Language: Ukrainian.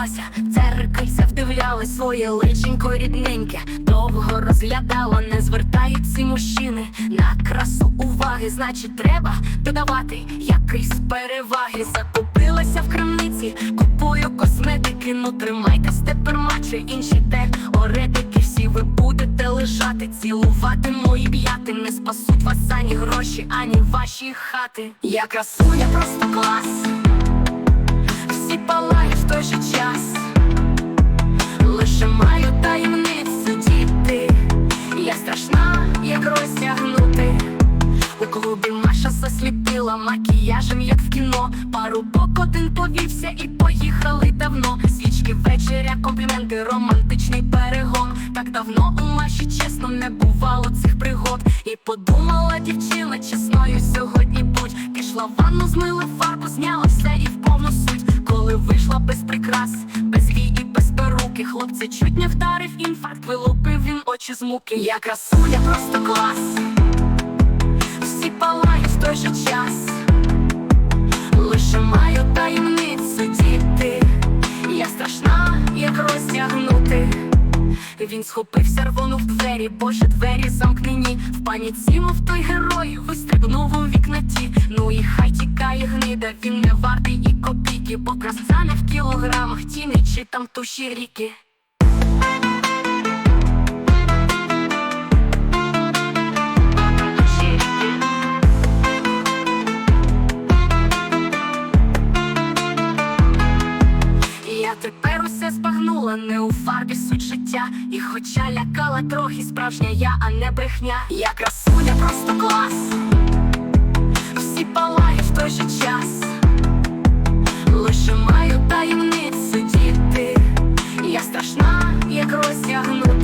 здалася, церкальця вдивлялась своє личенько рідненьке, довго розглядала, не звертають ці мужчини на красу уваги, значить, треба додавати якісь переваги. Закупилася в крамниці, купую косметики, ну тримайтесь тепер маче, інші теоретики, всі ви будете лежати, цілувати мої п'яти, не спасуть вас ані гроші, ані ваші хати. Я красуня, просто клас. Всі палають в той же час, лише маю таємницю діти. Я страшна, як розтягнути. У клубі Маша засліпила макіяжем, як в кіно. Парубок один повівся і поїхали давно. Свічки вечеря, компліменти, романтичний перегон. Так давно у Маші чесно не бувало цих пригод. І подумала дівчина, чесною сьогодні будь. Пішла в ванну, змила фарбу, зняла все і в без прикрас, без вій без перуки, хлопця чуть не вдарив інфаркт, вилупив він очі з муки. Я красуня, просто клас всі палають в той же час, лише маю таємницю діти, я страшна, як розтягнути. Він схопився, рвонув двері, боже, двері замкнені. В паніці, мов той герой, вистрибнув у вікна ті. Ну і хай тікає гнида, він не вартий і копійки, бо краса не в кілограмах, тіни чи там туші ріки. Я тепер усе збагнула, не у фарбі суть життя. І хоча лякала трохи справжня я, а не брехня. Я красуня, просто клас. Маю